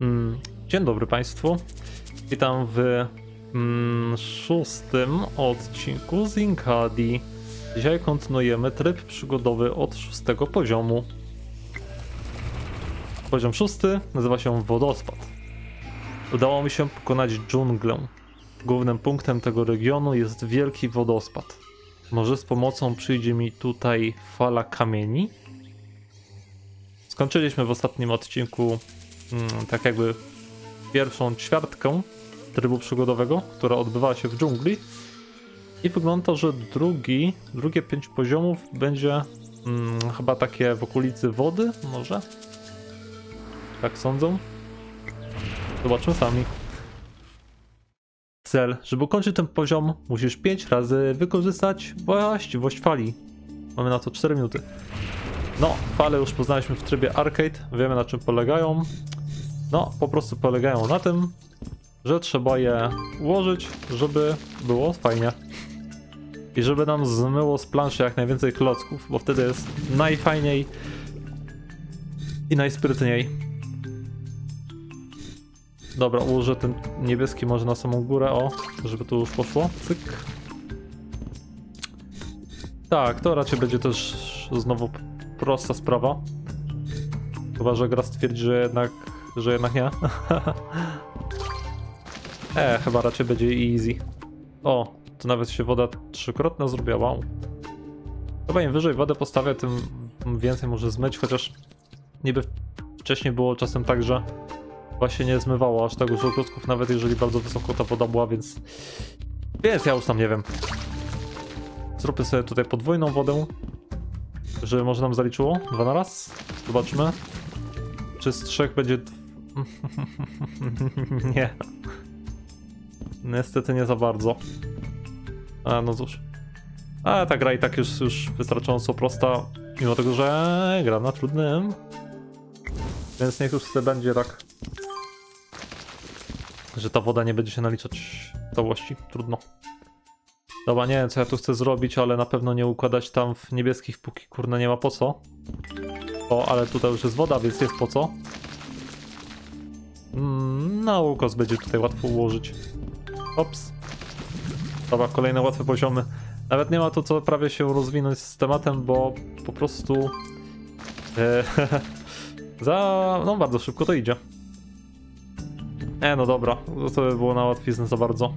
Mm, Dzień dobry Państwu. Witam w mm, szóstym odcinku z Inkadi. Dzisiaj kontynuujemy tryb przygodowy od szóstego poziomu. Poziom szósty nazywa się Wodospad. Udało mi się pokonać dżunglę. Głównym punktem tego regionu jest wielki wodospad. Może z pomocą przyjdzie mi tutaj fala kamieni? Skończyliśmy w ostatnim odcinku mm, tak jakby pierwszą ćwiartkę trybu przygodowego, która odbywała się w dżungli. I wygląda, że drugi, drugie pięć poziomów będzie mm, chyba takie w okolicy wody, może? Tak sądzą? Zobaczmy sami. Cel. Żeby ukończyć ten poziom, musisz 5 razy wykorzystać właściwość fali. Mamy na to 4 minuty. No, fale już poznaliśmy w trybie arcade, wiemy na czym polegają. No, po prostu polegają na tym, że trzeba je ułożyć, żeby było fajnie. I żeby nam zmyło z planszy jak najwięcej klocków, bo wtedy jest najfajniej i najsprytniej. Dobra, ułożę ten niebieski może na samą górę, o, żeby tu już poszło. Cyk. Tak, to raczej będzie też znowu prosta sprawa. Chyba, że gra stwierdzi, że jednak, że jednak nie. e, chyba raczej będzie easy. O, tu nawet się woda trzykrotna zrobiła. Chyba im wyżej wodę postawię, tym więcej może zmyć, chociaż niby wcześniej było czasem tak, że właśnie nie zmywało aż tak dużo klocków, nawet jeżeli bardzo wysoko ta woda była, więc... Więc ja już tam nie wiem. Zróbmy sobie tutaj podwójną wodę, żeby może nam zaliczyło dwa na raz. Zobaczmy. Czy z trzech będzie... nie. Niestety nie za bardzo. A, no cóż. A ta gra i tak już, już wystarczająco prosta, mimo tego, że gra na trudnym. Więc niech już sobie będzie tak, że ta woda nie będzie się naliczać w całości. Trudno. Dobra, nie wiem co ja tu chcę zrobić, ale na pewno nie układać tam w niebieskich, póki kurna nie ma po co. O, ale tutaj już jest woda, więc jest po co. Mm, na ukos będzie tutaj łatwo ułożyć. Ops. Dobra, kolejne łatwe poziomy. Nawet nie ma to co prawie się rozwinąć z tematem, bo po prostu e, za, no bardzo szybko to idzie. E, no dobra, to by było na łatwiznę za bardzo.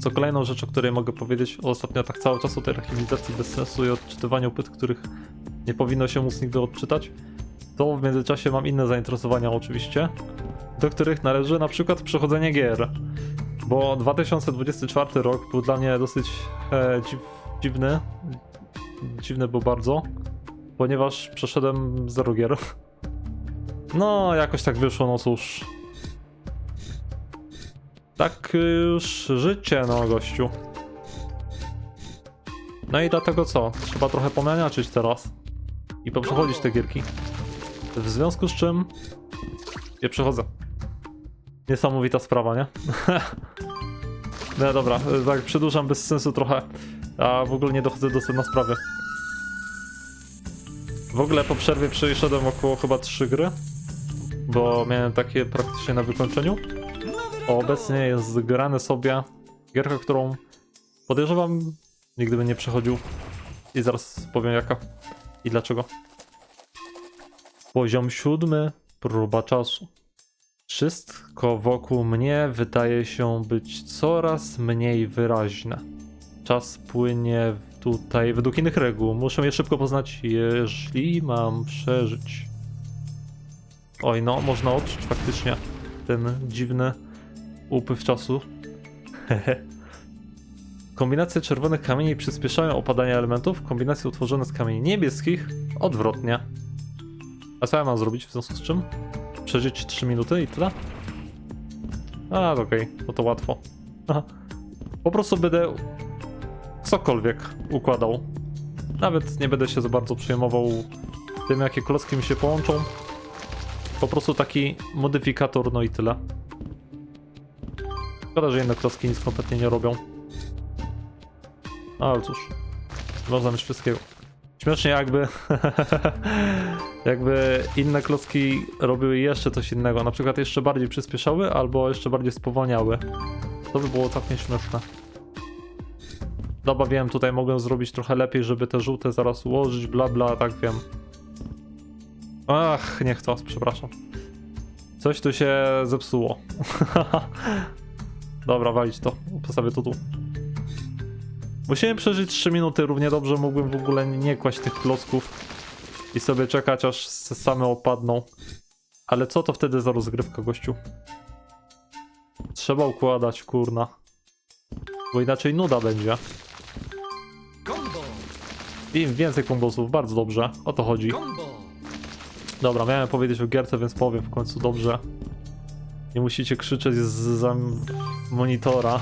Co kolejną rzecz, o której mogę powiedzieć, ostatnio tak cały czas o tej rehabilitacji bez sensu i odczytywaniu pyt, których nie powinno się móc nigdy odczytać, to w międzyczasie mam inne zainteresowania oczywiście, do których należy na przykład przechodzenie gier. Bo 2024 rok był dla mnie dosyć e, dziw, dziwny. Dziwny był bardzo, ponieważ przeszedłem zero gier. No, jakoś tak wyszło, no cóż. Tak już życie, no gościu. No i dlatego co? Trzeba trochę pomaniaczyć teraz. I poprzechodzić te gierki. W związku z czym... Je przechodzę. Niesamowita sprawa, nie? no dobra, tak przedłużam bez sensu trochę. A w ogóle nie dochodzę do sedna sprawy. W ogóle po przerwie przeszedłem około chyba 3 gry. Bo miałem takie praktycznie na wykończeniu. Obecnie jest grane sobie gierka, którą podejrzewam nigdy bym nie przechodził. I zaraz powiem jaka i dlaczego. Poziom siódmy, próba czasu. Wszystko wokół mnie wydaje się być coraz mniej wyraźne. Czas płynie tutaj według innych reguł. Muszę je szybko poznać, jeśli mam przeżyć. Oj, no, można odczuć faktycznie ten dziwny upływ czasu. Kombinacje czerwonych kamieni przyspieszają opadanie elementów, kombinacje utworzone z kamieni niebieskich odwrotnie. A co ja mam zrobić w związku z czym? Przeżyć 3 minuty i tyle? A, okej, bo to łatwo. Po prostu będę cokolwiek układał. Nawet nie będę się za bardzo przejmował tym, jakie klocki mi się połączą. Po prostu taki modyfikator, no i tyle. Szkoda, że inne klocki nic kompletnie nie robią. No, ale cóż, można mieć wszystkiego. Śmiesznie jakby jakby inne klocki robiły jeszcze coś innego, na przykład jeszcze bardziej przyspieszały albo jeszcze bardziej spowalniały. To by było całkiem śmieszne. Dobra, wiem, tutaj mogę zrobić trochę lepiej, żeby te żółte zaraz ułożyć, bla bla, tak wiem. Ach, nie chcę, przepraszam. Coś tu się zepsuło. Dobra, walić to. Postawię to tu. Musimy przeżyć 3 minuty, równie dobrze mógłbym w ogóle nie kłaść tych klocków i sobie czekać aż same opadną. Ale co to wtedy za rozgrywka, gościu? Trzeba układać, kurna. Bo inaczej nuda będzie. Im więcej kombosów, bardzo dobrze. O to chodzi. Dobra, miałem powiedzieć o gierce, więc powiem w końcu dobrze. Nie musicie krzyczeć z za monitora.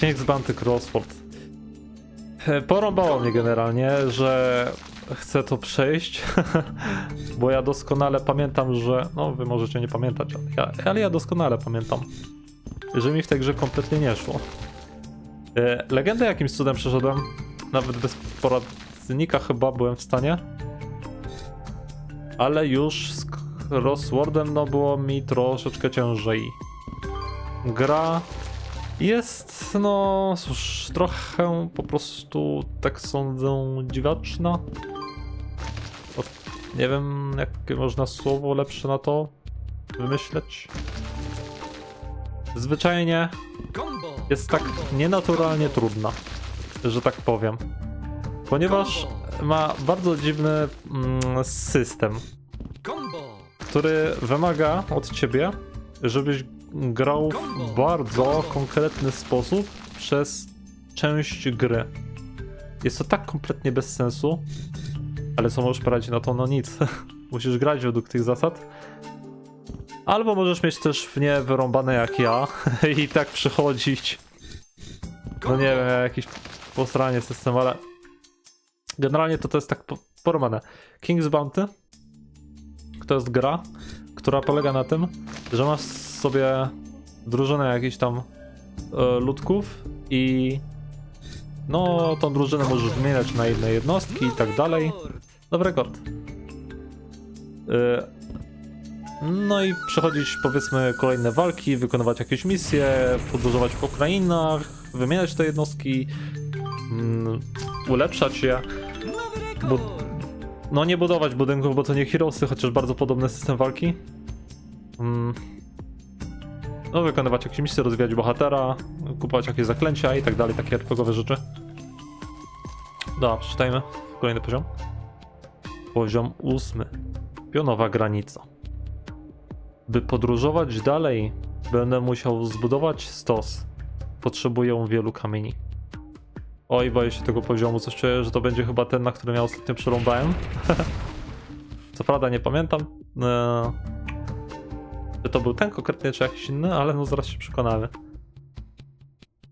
Kings Banty Crossword. E, Porąbało mnie generalnie, że chcę to przejść, bo ja doskonale pamiętam, że... No, wy możecie nie pamiętać, ale ja, ale ja doskonale pamiętam, że mi w tej grze kompletnie nie szło. E, Legendę jakimś cudem przeszedłem, nawet bez poradnika chyba byłem w stanie, ale już z Crosswordem no było mi troszeczkę ciężej. Gra jest, no cóż, trochę po prostu, tak sądzę, dziwaczna. O, nie wiem, jakie można słowo lepsze na to wymyśleć. Zwyczajnie jest tak nienaturalnie trudna, że tak powiem. Ponieważ ma bardzo dziwny mm, system, który wymaga od ciebie, żebyś grał w bardzo konkretny sposób przez część gry. Jest to tak kompletnie bez sensu, ale co możesz poradzić na to? No nic. Musisz grać według tych zasad. Albo możesz mieć też w nie wyrąbane jak ja i tak przychodzić. No nie wiem, jakiś posranie system, ale generalnie to to jest tak po- porwane. King's Bounty to jest gra, która polega na tym, że masz sobie drużynę jakichś tam e, ludków i no tą drużynę możesz wymieniać na inne jednostki i tak dalej. Dobry rekord. E, no i przechodzić powiedzmy kolejne walki, wykonywać jakieś misje, podróżować po krainach, wymieniać te jednostki, mm, ulepszać je. Bu- no nie budować budynków, bo to nie Heroesy, chociaż bardzo podobny system walki. Mm. No wykonywać jakieś misje, rozwijać bohatera, kupować jakieś zaklęcia i tak dalej, takie RPGowe rzeczy. Dobra, przeczytajmy. Kolejny poziom. Poziom ósmy. Pionowa granica. By podróżować dalej, będę musiał zbudować stos. Potrzebuję wielu kamieni. Oj, boję się tego poziomu, coś czuję, że to będzie chyba ten, na którym ja ostatnio przerąbałem. Co prawda nie pamiętam, e, czy to był ten konkretnie, czy jakiś inny, ale no zaraz się przekonamy.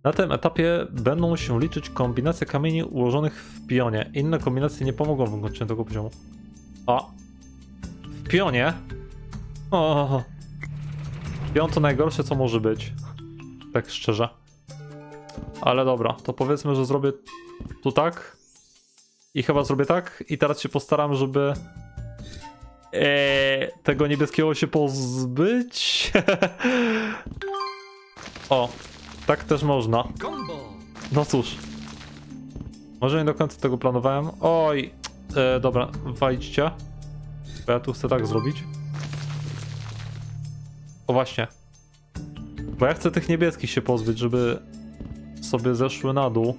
Na tym etapie będą się liczyć kombinacje kamieni ułożonych w pionie. Inne kombinacje nie pomogą w ukończeniu tego poziomu. O! W pionie? O! Pion to najgorsze, co może być. Tak szczerze. Ale dobra, to powiedzmy, że zrobię tu tak. I chyba zrobię tak. I teraz się postaram, żeby eee, tego niebieskiego się pozbyć. o, tak też można. No cóż. Może nie do końca tego planowałem. Oj, e, dobra, wajdźcie. Bo ja tu chcę tak zrobić. O właśnie. Bo ja chcę tych niebieskich się pozbyć, żeby sobie zeszły na dół.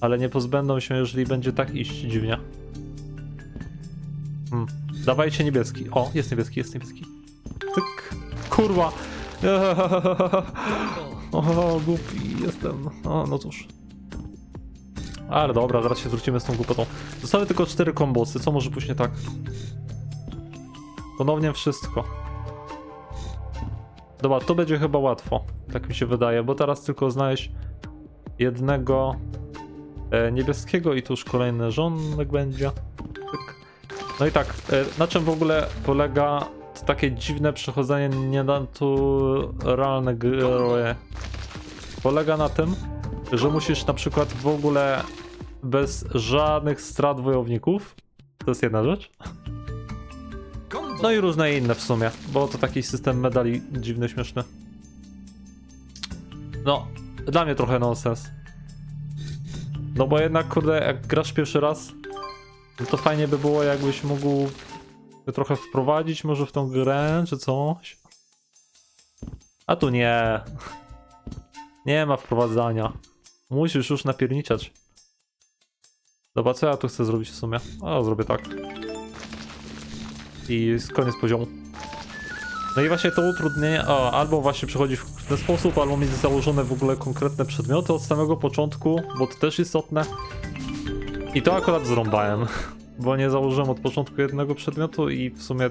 Ale nie pozbędą się, jeżeli będzie tak iść dziwnie. Dawajcie niebieski. O, jest niebieski, jest niebieski. Tyk. Kurwa. O, głupi jestem. O, no cóż. Ale dobra, zaraz się zwrócimy z tą głupotą. Zostały tylko cztery kombosy, co może później tak? Ponownie wszystko. Dobra, to będzie chyba łatwo, tak mi się wydaje, bo teraz tylko znaleźć jednego e, niebieskiego i tu już kolejny żonek będzie. No i tak, e, na czym w ogóle polega to takie dziwne przechodzenie nienaturalne gry? Polega na tym, że musisz na przykład w ogóle bez żadnych strat wojowników To jest jedna rzecz. No i różne inne w sumie, bo to taki system medali dziwny, śmieszny. No, dla mnie trochę nonsens. No bo jednak, kurde, jak grasz pierwszy raz, no to fajnie by było, jakbyś mógł trochę wprowadzić może w tą grę, czy coś. A tu nie. Nie ma wprowadzania. Musisz już napierniczać. Dobra, co ja tu chcę zrobić w sumie? O, zrobię tak. I jest koniec poziomu. No i właśnie to utrudnienie, o, albo właśnie przychodzi w ten sposób, albo mieć założone w ogóle konkretne przedmioty od samego początku, bo to też istotne. I to akurat zrąbałem, bo nie założyłem od początku jednego przedmiotu i w sumie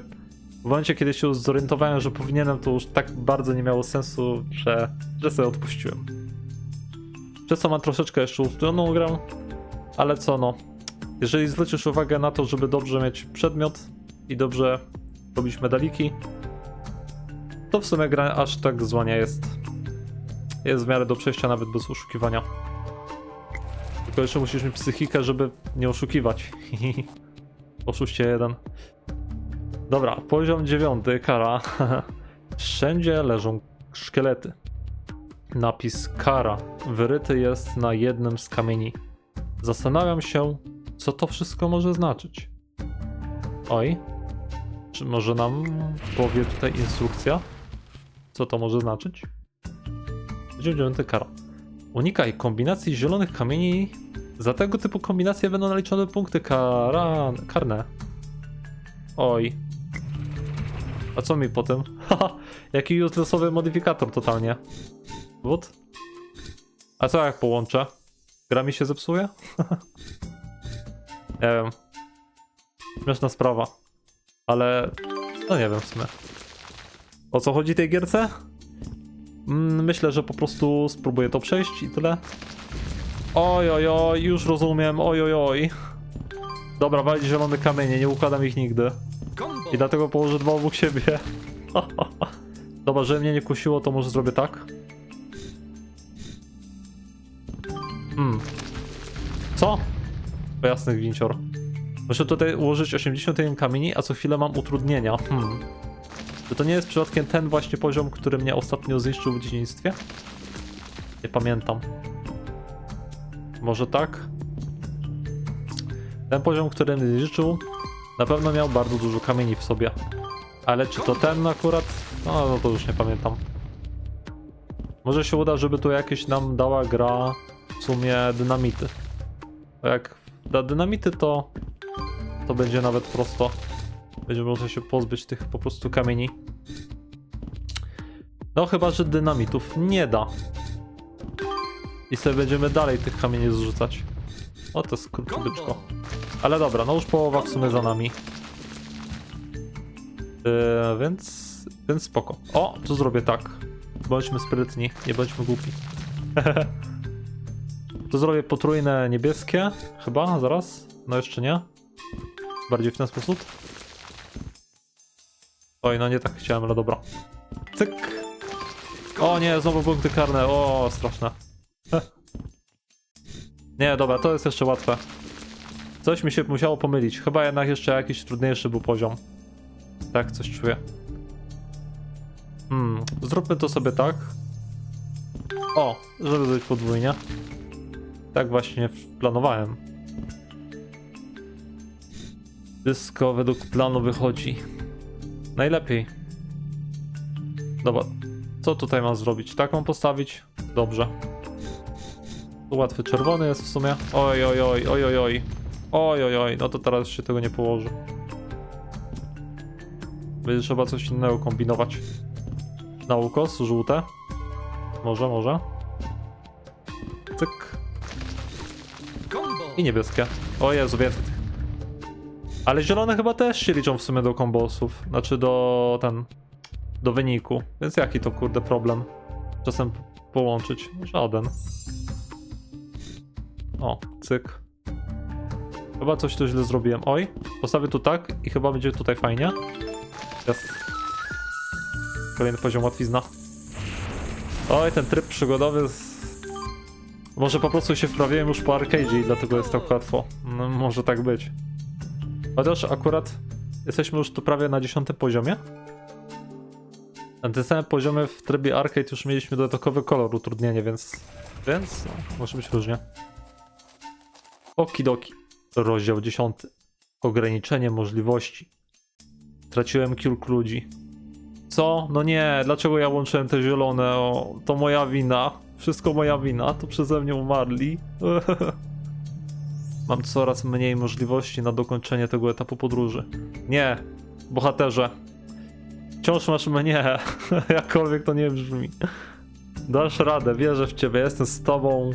w momencie, kiedy się już zorientowałem, że powinienem, to już tak bardzo nie miało sensu, że, że sobie odpuściłem. Przez co mam troszeczkę jeszcze utrudnioną grę, ale co no, jeżeli zwrócisz uwagę na to, żeby dobrze mieć przedmiot i dobrze robić medaliki, to w sumie gra aż tak zła nie jest. Jest w miarę do przejścia nawet bez oszukiwania. Tylko jeszcze musisz mieć psychikę, żeby nie oszukiwać. Oszuście jeden. Dobra, poziom dziewiąty, kara. Wszędzie leżą szkielety. Napis kara wyryty jest na jednym z kamieni. Zastanawiam się, co to wszystko może znaczyć. Oj, czy może nam powie tutaj instrukcja? Co to może znaczyć? Poziom dziewiąty kara. Unikaj kombinacji zielonych kamieni. Za tego typu kombinacje będą naliczone punkty kara... karne. Oj. A co mi potem? Haha, jaki uselessowy modyfikator totalnie. Wód? A co jak połączę? Gra mi się zepsuje? nie wiem. Śmieszna sprawa. Ale... No nie wiem w sumie. O co chodzi tej gierce? Mm, Myślę, że po prostu spróbuję to przejść i tyle. Oj, oj, oj, już rozumiem, oj, oj, oj. Dobra, walić zielone kamienie, nie układam ich nigdy. I dlatego położę dwa obok siebie. Dobra, żeby mnie nie kusiło, to może zrobię tak. Hmm. Co? To jasny gwincior. Muszę tutaj ułożyć 81 kamieni, a co chwilę mam utrudnienia. Hmm. Czy to nie jest przypadkiem ten właśnie poziom, który mnie ostatnio zniszczył w dzieciństwie? Nie pamiętam. Może tak? Ten poziom, który mnie zniszczył, na pewno miał bardzo dużo kamieni w sobie. Ale czy to ten akurat? No, no to już nie pamiętam. Może się uda, żeby tu jakieś nam dała gra w sumie dynamity. Bo jak da dynamity, to to będzie nawet prosto. Będziemy można się pozbyć tych po prostu kamieni. No chyba, że dynamitów nie da. I sobie będziemy dalej tych kamieni zrzucać. O, to jest krótkie byczko. Combo. Ale dobra, no już połowa w sumie za nami. Yy, więc, więc spoko. O, tu zrobię tak. Bądźmy sprytni, nie bądźmy głupi. tu zrobię potrójne niebieskie, chyba, zaraz. No jeszcze nie. Bardziej w ten sposób. Oj, no nie tak chciałem, ale dobra. Cyk. O nie, znowu punkty karne, o, straszne. nie, dobra, to jest jeszcze łatwe. Coś mi się musiało pomylić. Chyba jednak jeszcze jakiś trudniejszy był poziom. Tak, coś czuję. Hmm, zróbmy to sobie tak. O, żeby zrobić podwójnie. Tak właśnie planowałem. Wszystko według planu wychodzi. Najlepiej. Dobra, co tutaj mam zrobić? Tak mam postawić? Dobrze. Tu łatwy czerwony jest w sumie. Oj, oj, oj, oj, oj, oj. Oj, oj, oj, no to teraz się tego nie położy. Będzie trzeba coś innego kombinować. Na ukos, żółte. Może, może. Cyk. I niebieskie. O Jezu, więcej tych. Ale zielone chyba też się liczą w sumie do kombosów. Znaczy do ten... Do wyniku. Więc jaki to kurde problem? Czasem połączyć? Żaden. O, cyk. Chyba coś tu źle zrobiłem. Oj, postawię tu tak i chyba będzie tutaj fajnie. Jest. Kolejny poziom łatwizna. Oj, ten tryb przygodowy z... Może po prostu się wprawiłem już po arcade i dlatego jest tak łatwo. No, może tak być. Chociaż akurat jesteśmy już tu prawie na 10 poziomie. Na tym samym poziomie w trybie arcade już mieliśmy dodatkowy kolor utrudnienie, więc... Więc no, może być różnie. Okidoki. Rozdział 10. Ograniczenie możliwości. Straciłem kilku ludzi. Co? No nie, dlaczego ja łączyłem te zielone? O, to moja wina. Wszystko moja wina, to przeze mnie umarli. Mam coraz mniej możliwości na dokończenie tego etapu podróży. Nie, bohaterze. Wciąż masz mnie, jakkolwiek to nie brzmi. Dasz radę, wierzę w ciebie, jestem z tobą.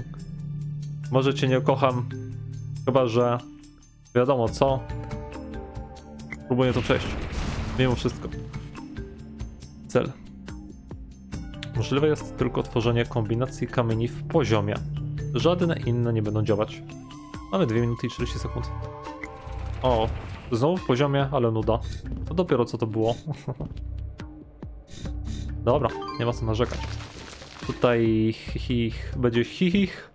Może cię nie kocham, chyba że wiadomo co. Próbuję to przejść. Mimo wszystko. Cel. Możliwe jest tylko tworzenie kombinacji kamieni w poziomie. Żadne inne nie będą działać. Mamy 2 minuty i 40 sekund. O, znowu w poziomie, ale nuda. To dopiero co to było. Dobra, nie ma co narzekać. Tutaj hichich będzie hichich.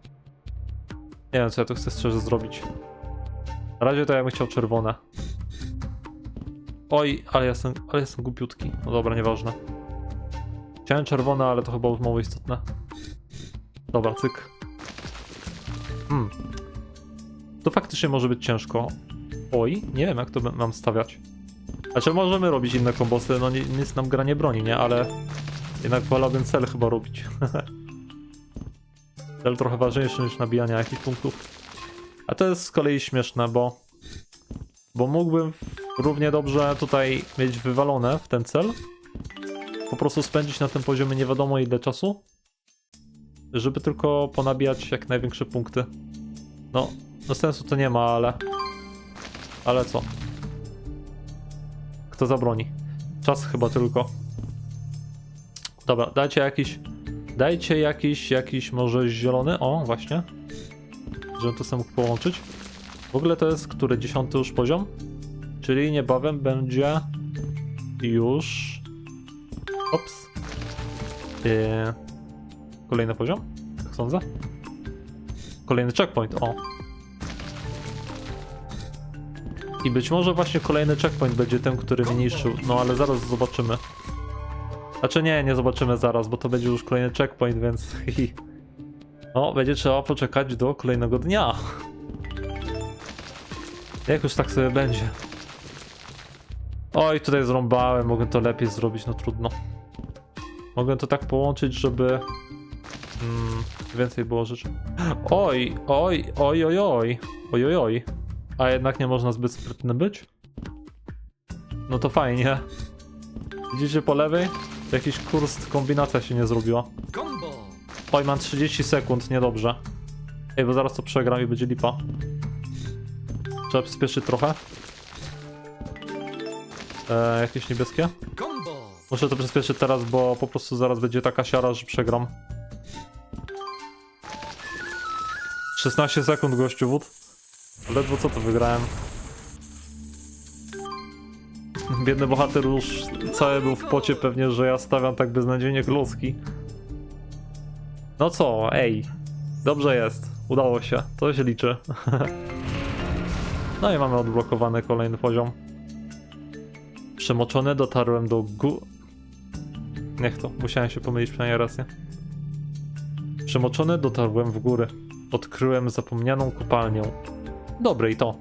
Nie wiem co ja tu chcę szczerze zrobić. Na razie to ja bym chciał czerwone. Oj, ale jestem, ale jestem głupiutki. No dobra, nieważne. Chciałem czerwone, ale to chyba już mało istotne. Dobra, cyk. Hmm. To faktycznie może być ciężko. Oj, nie wiem jak to mam stawiać. Znaczy możemy robić inne kombosy, no ni- nic nam gra nie broni, nie? Ale jednak wolałbym cel chyba robić. cel trochę ważniejszy niż nabijanie jakichś punktów. A to jest z kolei śmieszne, bo bo mógłbym równie dobrze tutaj mieć wywalone w ten cel. Po prostu spędzić na tym poziomie nie wiadomo ile czasu. Żeby tylko ponabijać jak największe punkty. No, no sensu to nie ma, ale... Ale co? Kto zabroni? Czas chyba tylko. Dobra, dajcie jakiś... Dajcie jakiś, jakiś może zielony. O, właśnie. Żebym to sam mógł połączyć. W ogóle to jest który? Dziesiąty już poziom? Czyli niebawem będzie już... Ops. Yy... Kolejny poziom? Tak sądzę. Kolejny checkpoint, o. I być może właśnie kolejny checkpoint będzie tym, który mnie. No ale zaraz zobaczymy. Znaczy nie, nie zobaczymy zaraz, bo to będzie już kolejny checkpoint, więc. No, będzie trzeba poczekać do kolejnego dnia. Jak już tak sobie będzie. Oj, tutaj zrąbałem, mogę to lepiej zrobić, no trudno. Mogę to tak połączyć, żeby mm, więcej było rzeczy. Oj, oj, oj, oj, oj, oj, oj, oj. A jednak nie można zbyt sprytny być? No to fajnie. Widzicie po lewej? Jakiś kurs, kombinacja się nie zrobiła. Oj, mam 30 sekund, niedobrze. Ej, bo zaraz to przegram i będzie lipa. Trzeba przyspieszyć trochę. E, jakieś niebieskie? Muszę to przyspieszyć teraz, bo po prostu zaraz będzie taka siara, że przegram. 16 sekund, gościu wód. Ledwo co to wygrałem. Biedny bohater już cały był w pocie pewnie, że ja stawiam tak beznadziejnie klocki. No co, ej. Dobrze jest. Udało się. To się liczy. no i mamy odblokowany kolejny poziom. Przemoczony dotarłem do gó... Niech to, musiałem się pomylić przynajmniej raz, nie? Przemoczony dotarłem w góry. Odkryłem zapomnianą kopalnię. Dobre i to.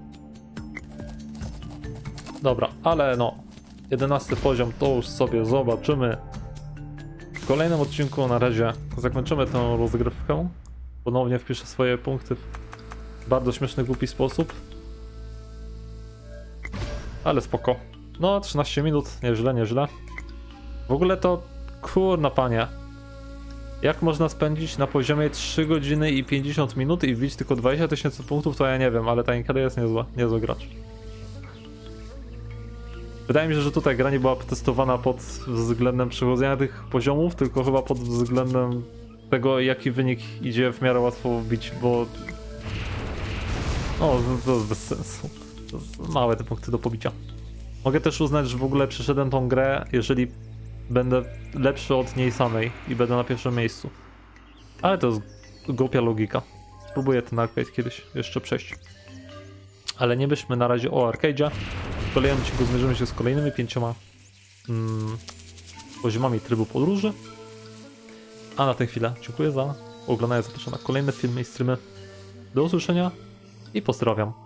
Dobra, ale no. 11 poziom to już sobie zobaczymy. W kolejnym odcinku na razie zakończymy tę rozgrywkę. Ponownie wpiszę swoje punkty w bardzo śmieszny, głupi sposób. Ale spoko. No, 13 minut, nieźle, nieźle. W ogóle to, kurna panie. Jak można spędzić na poziomie 3 godziny i 50 minut i wbić tylko 20 tysięcy punktów, to ja nie wiem, ale ta Inkada jest niezła, niezły gracz. Wydaje mi się, że tutaj gra nie była testowana pod względem przechodzenia tych poziomów, tylko chyba pod względem tego, jaki wynik idzie w miarę łatwo wbić, bo... O, to jest bez sensu. Jest małe te punkty do pobicia. Mogę też uznać, że w ogóle przeszedłem tą grę, jeżeli będę lepszy od niej samej i będę na pierwszym miejscu. Ale to jest głupia logika. Spróbuję ten arcade kiedyś jeszcze przejść. Ale nie byśmy na razie o arcade'zie. W kolejnym odcinku zmierzymy się z kolejnymi pięcioma mm, poziomami trybu podróży. A na tę chwilę dziękuję za oglądanie. Zapraszam na kolejne filmy i streamy. Do usłyszenia i pozdrawiam.